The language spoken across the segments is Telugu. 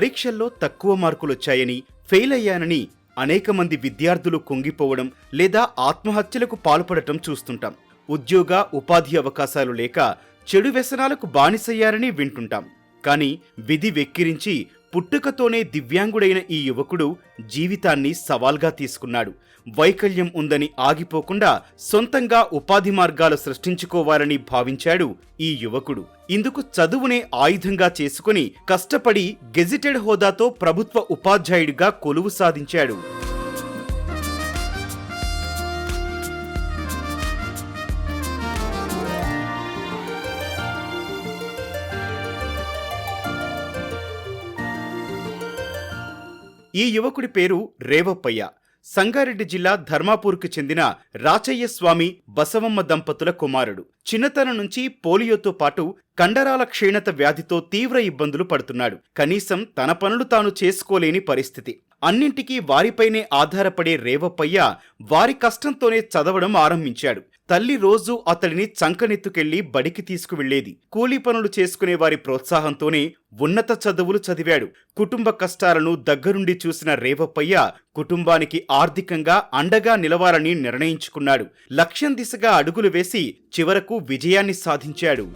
పరీక్షల్లో తక్కువ మార్కులొచ్చాయని ఫెయిల్ అయ్యానని అనేక మంది విద్యార్థులు కుంగిపోవడం లేదా ఆత్మహత్యలకు పాల్పడటం చూస్తుంటాం. ఉద్యోగ ఉపాధి అవకాశాలు లేక చెడు వ్యసనాలకు బానిసయ్యారని వింటుంటాం. కానీ విధి వెక్కిరించి పుట్టుకతోనే దివ్యాంగుడైన ఈ యువకుడు జీవితాన్ని సవాల్గా తీసుకున్నాడు. వైకల్యం ఉందని ఆగిపోకుండా సొంతంగా ఉపాధి మార్గాలు సృష్టించుకోవాలని భావించాడు ఈ యువకుడు. ఇందుకు చదువునే ఆయుధంగా చేసుకుని కష్టపడి గెజిటెడ్ హోదాతో ప్రభుత్వ ఉపాధ్యాయుడిగా కొలువు సాధించాడు. ఈ యువకుడి పేరు రేవప్పయ్య. సంగారెడ్డి జిల్లా ధర్మాపూర్కు చెందిన రాచయ్య స్వామి బసవమ్మ దంపతుల కుమారుడు. చిన్నతనం నుంచి పోలియోతో పాటు కండరాల క్షీణత వ్యాధితో తీవ్ర ఇబ్బందులు పడుతున్నాడు. కనీసం తన పనులు తాను చేసుకోలేని పరిస్థితి. అన్నింటికీ వారిపైనే ఆధారపడే రేవప్పయ్య వారి కష్టంతోనే చదవడం ఆరంభించాడు. తల్లి రోజు అతడిని చంకనెత్తుకెళ్ళి బడికి తీసుకువెళ్ళేది కూలీ పనులు చేసుకునే వారి ప్రోత్సాహంతోనే ఉన్నత చదువులు చదివాడు. కుటుంబ కష్టాలను దగ్గరుండి చూసిన రేవప్పయ్య కుటుంబానికి ఆర్థికంగా అండగా నిలవాలని నిర్ణయించుకున్నాడు. లక్ష్యం దిశగా అడుగులు వేసి చివరకు విజయాన్ని సాధించాడు.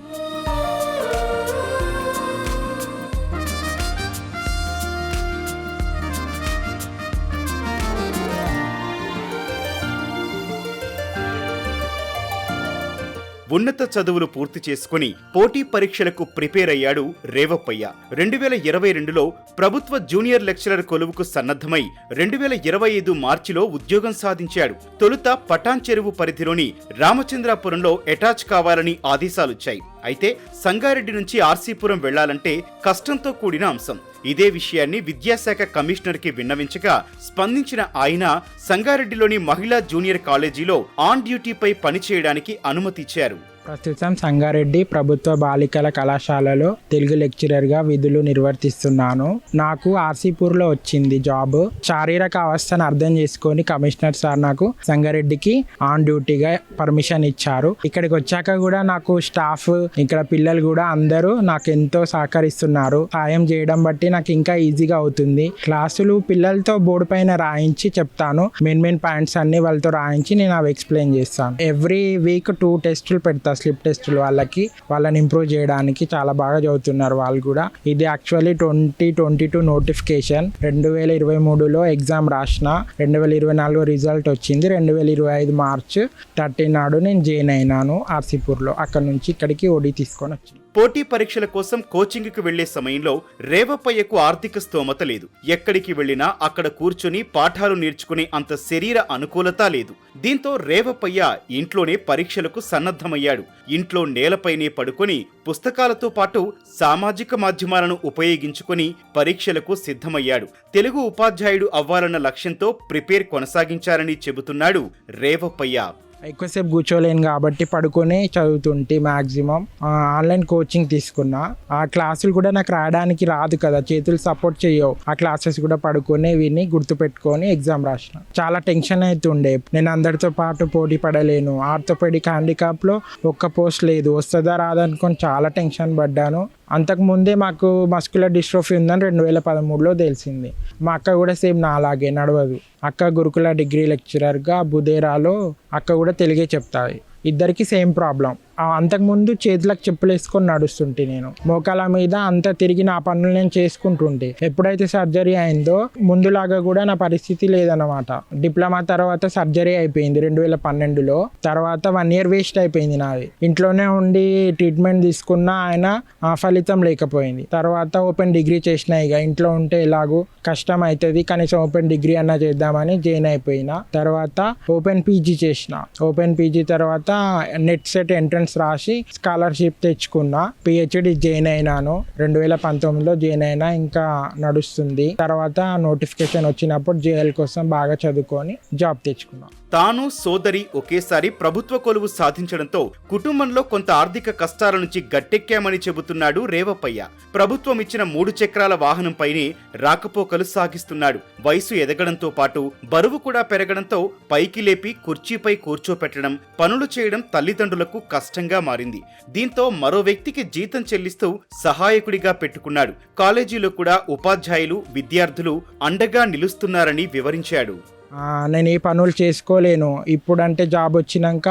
ఉన్నత చదువులు పూర్తి చేసుకుని పోటీ పరీక్షలకు ప్రిపేర్ అయ్యాడు రేవప్పయ్య. రెండు వేల ఇరవై రెండులో ప్రభుత్వ జూనియర్ లెక్చరర్ కొలువుకు సన్నద్ధమై రెండు వేల ఇరవై ఐదు మార్చిలో ఉద్యోగం సాధించాడు. తొలుత పటాన్ చెరువు పరిధిలోని రామచంద్రాపురంలో అటాచ్ కావాలని ఆదేశాలొచ్చాయి. అయితే సంగారెడ్డి నుంచి ఆర్సీపురం వెళ్ళాలంటే కష్టంతో కూడిన అంశం. ఇదే విషయాన్ని విద్యాశాఖ కమిషనర్కి విన్నవించగా స్పందించిన ఆయన సంగారెడ్డిలోని మహిళా జూనియర్ కాలేజీలో ఆన్ డ్యూటీపై పనిచేయడానికి అనుమతిచ్చారు. ప్రస్తుతం సంగారెడ్డి ప్రభుత్వ బాలికల కళాశాలలో తెలుగు లెక్చరర్గా విధులు నిర్వర్తిస్తున్నాను. నాకు ఆర్సీపూర్లో వచ్చింది జాబ్. శారీరక అవస్థను అర్థం చేసుకొని కమిషనర్ సార్ నాకు సంగారెడ్డికి ఆన్ డ్యూటీగా పర్మిషన్ ఇచ్చారు. ఇక్కడికి వచ్చాక కూడా నాకు స్టాఫ్ ఇక్కడ పిల్లలు కూడా అందరూ నాకు ఎంతో సహకరిస్తున్నారు. సాయం చేయడం బట్టి నాకు ఇంకా ఈజీగా అవుతుంది. క్లాసులు పిల్లలతో బోర్డు పైన రాయించి చెప్తాను. మెయిన్ మెయిన్ పాయింట్స్ అన్ని వాళ్ళతో రాయించి నేను అవి ఎక్స్ప్లెయిన్ చేస్తాను. ఎవ్రీ వీక్ టూ టెస్టులు పెడతాను స్లిప్ టెస్టులు వాళ్ళకి వాళ్ళని ఇంప్రూవ్ చేయడానికి చాలా బాగా చదువుతున్నారు వాళ్ళు కూడా. ఇది actually twenty twenty two notification రెండు వేల ఇరవై మూడులో ఎగ్జామ్ రాసిన రెండు వేల ఇరవై నాలుగు రిజల్ట్ వచ్చింది రెండు వేల ఇరవై ఐదు మార్చ్ థర్టీ నాడు నేను జాయిన్ అయినాను ఆర్సీపూర్లో. అక్కడ నుంచి ఇక్కడికి ఓడి తీసుకొని వచ్చింది పోటీ పరీక్షల కోసం కోచింగ్కి వెళ్ళే సమయంలో రేవప్పయ్యకు ఆర్థిక స్తోమత లేదు. ఎక్కడికి వెళ్ళినా అక్కడ కూర్చుని పాఠాలు నేర్చుకునే అంత శరీర అనుకూలత లేదు. దీంతో రేవప్పయ్య ఇంట్లోనే పరీక్షలకు సన్నద్ధమయ్యాడు. ఇంట్లో నేలపైనే పడుకొని పుస్తకాలతో పాటు సామాజిక మాధ్యమాలను ఉపయోగించుకొని పరీక్షలకు సిద్ధమయ్యాడు. తెలుగు ఉపాధ్యాయుడు అవ్వాలన్న లక్ష్యంతో ప్రిపేర్ కొనసాగించారని చెబుతున్నాడు రేవప్పయ్య. ఎక్కువసేపు కూర్చోలేను కాబట్టి పడుకొని చదువుతుంటే మ్యాక్సిమం ఆన్లైన్ కోచింగ్ తీసుకున్నా. ఆ క్లాసులు కూడా నాకు రాయడానికి రాదు కదా. చేతులు సపోర్ట్ చేయవు. ఆ క్లాసెస్ కూడా పడుకొని విని గుర్తుపెట్టుకొని ఎగ్జామ్ రాసిన. చాలా టెన్షన్ అవుతుండే నేను అందరితో పాటు పోటీ పడలేను. ఆర్థోపెడిక్ హ్యాండిక్యాప్లో ఒక్క పోస్ట్ లేదు. వస్తుందా రాదనుకొని చాలా టెన్షన్ పడ్డాను. అంతకుముందే మాకు మస్కులర్ డిస్ట్రోఫీ ఉందని రెండు వేల పదమూడులో తెలిసింది. మా అక్క కూడా సేమ్ నా అలాగే నడవదు. అక్క గురుకుల డిగ్రీ లెక్చరర్గా బుదేరాలో అక్క కూడా తెలుగే చెప్తాయి ఇద్దరికి సేమ్ ప్రాబ్లం. అంతకుముందు చేతులకు చెప్పులు వేసుకొని నడుస్తుంటే నేను. మోకాల మీద అంతా తిరిగి నా పనులు నేను చేసుకుంటుంటే. ఎప్పుడైతే సర్జరీ అయిందో ముందులాగా కూడా నా పరిస్థితి లేదన్నమాట. డిప్లొమా తర్వాత సర్జరీ అయిపోయింది రెండు వేల పన్నెండులో. తర్వాత వన్ ఇయర్ వేస్ట్ అయిపోయింది నాది. ఇంట్లోనే ఉండి ట్రీట్మెంట్ తీసుకున్నా ఆయన ఆ ఫలితం లేకపోయింది. తర్వాత ఓపెన్ డిగ్రీ చేసిన ఇక ఇంట్లో ఉంటే ఎలాగూ కష్టం అవుతుంది కనీసం ఓపెన్ డిగ్రీ అన్నా చేద్దామని జాయిన్ అయిపోయినా. తర్వాత ఓపెన్ పీజీ చేసిన. ఓపెన్ పీజీ తర్వాత నెట్ సెట్ ఎంట్రన్స్ రాసి స్కాలర్షిప్ తెచ్చుకున్నా. పిహెచ్డి జాయిన్ అయినాను. రెండు వేల పంతొమ్మిదిలో జాయిన్ అయినా ఇంకా నడుస్తుంది. తర్వాత నోటిఫికేషన్ వచ్చినప్పుడు జేఎల్ కోసం బాగా చదువుకొని జాబ్ తెచ్చుకున్నాను తాను సోదరి ఒకేసారి ప్రభుత్వ కొలువు సాధించడంతో కుటుంబంలో కొంత ఆర్థిక కష్టాల నుంచి గట్టెక్కామని చెబుతున్నాడు రేవపయ్య ప్రభుత్వం ఇచ్చిన మూడు చక్రాల వాహనంపైనే రాకపోకలు సాగిస్తున్నాడు. వయసు ఎదగడంతో పాటు బరువు కూడా పెరగడంతో పైకి లేపి కుర్చీపై కూర్చోపెట్టడం పనులు చేయడం తల్లిదండ్రులకు కష్టంగా మారింది. దీంతో మరో వ్యక్తికి జీతం చెల్లిస్తూ సహాయకుడిగా పెట్టుకున్నాడు. కాలేజీలో కూడా ఉపాధ్యాయులు విద్యార్థులు అండగా నిలుస్తున్నారని వివరించాడు. నేను ఏ పనులు చేసుకోలేను. ఇప్పుడంటే జాబ్ వచ్చినాక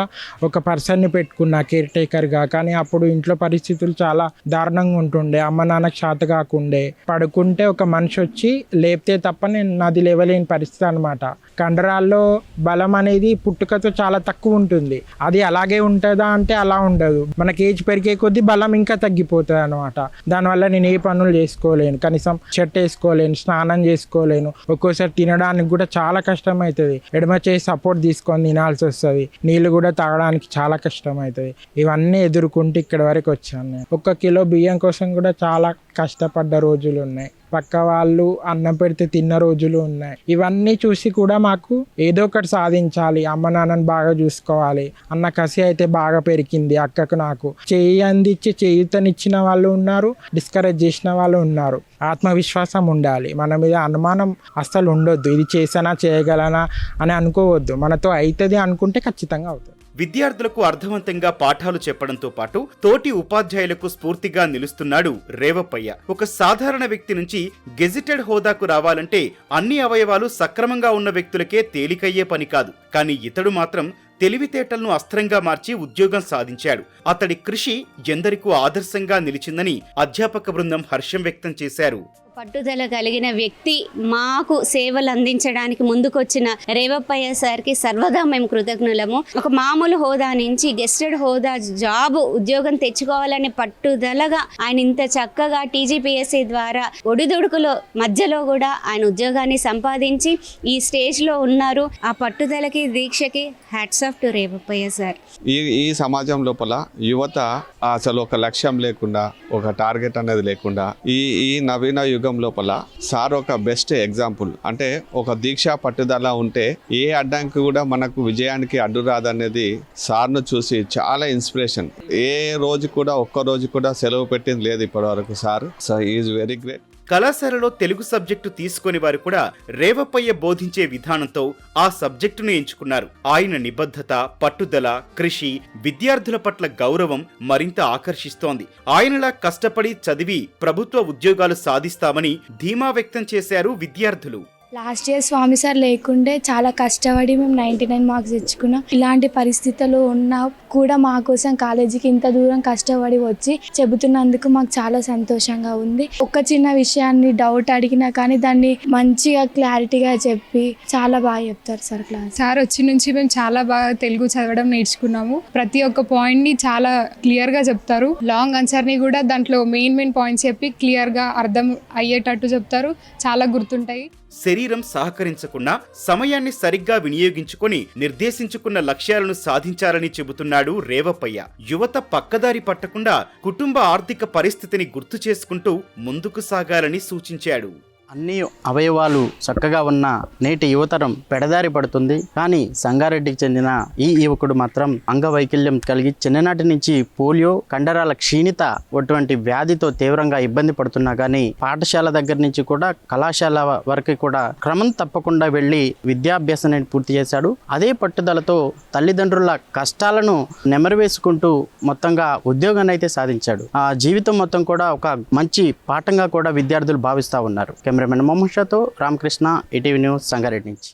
ఒక పర్సన్ని పెట్టుకున్నా కేర్ టేకర్గా కానీ అప్పుడు ఇంట్లో పరిస్థితులు చాలా దారుణంగా ఉంటుండే. అమ్మ నాన్నకు చేత కాకుండే. పడుకుంటే ఒక మనిషి వచ్చి లేపితే తప్ప నేను నాది లేవలేని పరిస్థితి అనమాట కండరాల్లో బలం అనేది పుట్టుకతో చాలా తక్కువ ఉంటుంది. అది అలాగే ఉంటుందా అంటే అలా ఉండదు. మనకి ఏజ్ పెరిగే కొద్దీ బలం ఇంకా తగ్గిపోతుంది అనమాట దానివల్ల నేను ఏ పనులు చేసుకోలేను. కనీసం చెట్టు వేసుకోలేను స్నానం చేసుకోలేను. ఒక్కోసారి తినడానికి కూడా చాలా కష్టం అవుతుంది ఎడమ చేసి సపోర్ట్ తీసుకొని తినాల్సి వస్తుంది. నీళ్ళు కూడా తాగడానికి చాలా కష్టం అవుతుంది ఇవన్నీ ఎదుర్కొంటూ ఇక్కడ వరకు వచ్చాను నేను. ఒక్క కిలో బియ్యం కోసం కూడా చాలా కష్టపడ్డ రోజులు ఉన్నాయి. పక్క వాళ్ళు అన్నం పెడితే తిన్న రోజులు ఉన్నాయి. ఇవన్నీ చూసి కూడా మాకు ఏదో ఒకటి సాధించాలి. అమ్మ నాన్నని బాగా చూసుకోవాలి. అన్న కసి అయితే బాగా పెరిగింది అక్కకు నాకు. చేయి అందించి చేయుతనిచ్చిన వాళ్ళు ఉన్నారు డిస్కరేజ్ చేసిన వాళ్ళు ఉన్నారు. ఆత్మవిశ్వాసం ఉండాలి. మన మీద అనుమానం అస్సలు ఉండొద్దు. ఇది చేసానా చేయగలనా అని అనుకోవద్దు. మనతో అవుతుంది అనుకుంటే ఖచ్చితంగా అవుతుంది. విద్యార్థులకు అర్థవంతంగా పాఠాలు చెప్పడంతో పాటు తోటి ఉపాధ్యాయులకు స్ఫూర్తిగా నిలుస్తున్నాడు రేవప్పయ్య. ఒక సాధారణ వ్యక్తి నుంచి గెజిటెడ్ హోదాకు రావాలంటే అన్ని అవయవాలు సక్రమంగా ఉన్న వ్యక్తులకే తేలికయ్యే పని కాదు. కానీ ఇతడు మాత్రం తెలివితేటలను అస్త్రంగా మార్చి ఉద్యోగం సాధించాడు. అతడి కృషి ఎందరికూ ఆదర్శంగా నిలిచిందని అధ్యాపక బృందం హర్షం వ్యక్తం చేశారు. పట్టుదల కలిగిన వ్యక్తి మాకు సేవలు అందించడానికి ముందుకొచ్చిన రేవప్పయ్య సార్కి సర్వదా మేము కృతజ్ఞులము. ఒక మామూలు హోదా నుంచి గెస్టెడ్ హోదా జాబ్ ఉద్యోగం తెచ్చుకోవాలని పట్టుదలగా ఆయన ఇంత చక్కగా టీజీపీఎస్సీ ద్వారా ఒడిదుడుకులో మధ్యలో కూడా ఆయన ఉద్యోగాన్ని సంపాదించి ఈ స్టేజ్లో ఉన్నారు. ఆ పట్టుదలకి దీక్షకి hats off to Revappayya sir. ఈ ఈ సమాజం లోపల యువత అసలు ఒక లక్ష్యం లేకుండా ఒక టార్గెట్ అనేది లేకుండా ఈ ఈ నవీన యుగం లోపల సార్ ఒక బెస్ట్ ఎగ్జాంపుల్ అంటే ఒక దీక్ష పట్టుదల ఉంటే ఏ అడ్డంకి కూడా మనకు విజయానికి అడ్డు రాదనేది సార్ను చూసి చాలా ఇన్స్పిరేషన్ ఏ రోజు కూడా ఒక్క రోజు కూడా సెలవు పెట్టింది లేదు ఇప్పటివరకు sir. Sir is very great కళాశాలలో తెలుగు సబ్జెక్టు తీసుకొని వారు కూడా రేవప్పయ్య బోధించే విధానంతో ఆ సబ్జెక్టును ఎంచుకున్నారు. ఆయన నిబద్ధత పట్టుదల కృషి విద్యార్థుల పట్ల గౌరవం మరింత ఆకర్షిస్తోంది. ఆయనలా కష్టపడి చదివి ప్రభుత్వ ఉద్యోగాలు సాధిస్తామని ధీమా వ్యక్తం చేశారు విద్యార్థులు. లాస్ట్ ఇయర్ స్వామి సార్ లేకుండే చాలా కష్టపడి మేము నైంటీ నైన్ మార్క్స్ తెచ్చుకున్నాం. ఇలాంటి పరిస్థితులు ఉన్నా కూడా మా కోసం కాలేజీకి ఇంత దూరం కష్టపడి వచ్చి చెబుతున్నందుకు మాకు చాలా సంతోషంగా ఉంది. ఒక చిన్న విషయాన్ని డౌట్ అడిగినా కానీ దాన్ని మంచిగా క్లారిటీగా చెప్పి చాలా బాగా చెప్తారు సార్ క్లాస్. సార్ వచ్చి నుంచి మేము చాలా బాగా తెలుగు చదవడం నేర్చుకున్నాము. ప్రతి ఒక్క పాయింట్ని చాలా క్లియర్గా చెప్తారు. లాంగ్ ఆన్సర్ని కూడా దాంట్లో మెయిన్ మెయిన్ పాయింట్స్ చెప్పి క్లియర్గా అర్థం అయ్యేటట్టు చెప్తారు. చాలా గుర్తుంటాయి. శరీరం సహకరించకుండా సమయాన్ని సరిగ్గా వినియోగించుకుని నిర్దేశించుకున్న లక్ష్యాలను సాధించాలని చెబుతున్నాడు రేవప్పయ్య. యువత పక్కదారి పట్టకుండా కుటుంబ ఆర్థిక పరిస్థితిని గుర్తు చేసుకుంటూ ముందుకు సాగాలని సూచించాడు. అన్ని అవయవాలు చక్కగా ఉన్న నేటి యువతరం పెడదారి పడుతుంది. కానీ సంగారెడ్డికి చెందిన ఈ యువకుడు మాత్రం అంగవైకల్యం కలిగి చిన్ననాటి నుంచి పోలియో కండరాల క్షీణిత అటువంటి వ్యాధితో తీవ్రంగా ఇబ్బంది పడుతున్నా కానీ పాఠశాల దగ్గర నుంచి కూడా కళాశాల వరకు కూడా క్రమం తప్పకుండా వెళ్ళి విద్యాభ్యాసాన్ని పూర్తి చేశాడు. అదే పట్టుదలతో తల్లిదండ్రుల కష్టాలను నెమరవేసుకుంటూ మొత్తంగా ఉద్యోగాన్ని అయితే సాధించాడు. ఆ జీవితం మొత్తం కూడా ఒక మంచి పాఠంగా కూడా విద్యార్థులు భావిస్తూ ఉన్నారు. కెమెరామెన్ మొహమ్మద్ షాతో రామకృష్ణ ఈటీవీ న్యూస్ సంగారెడ్డి నుంచి.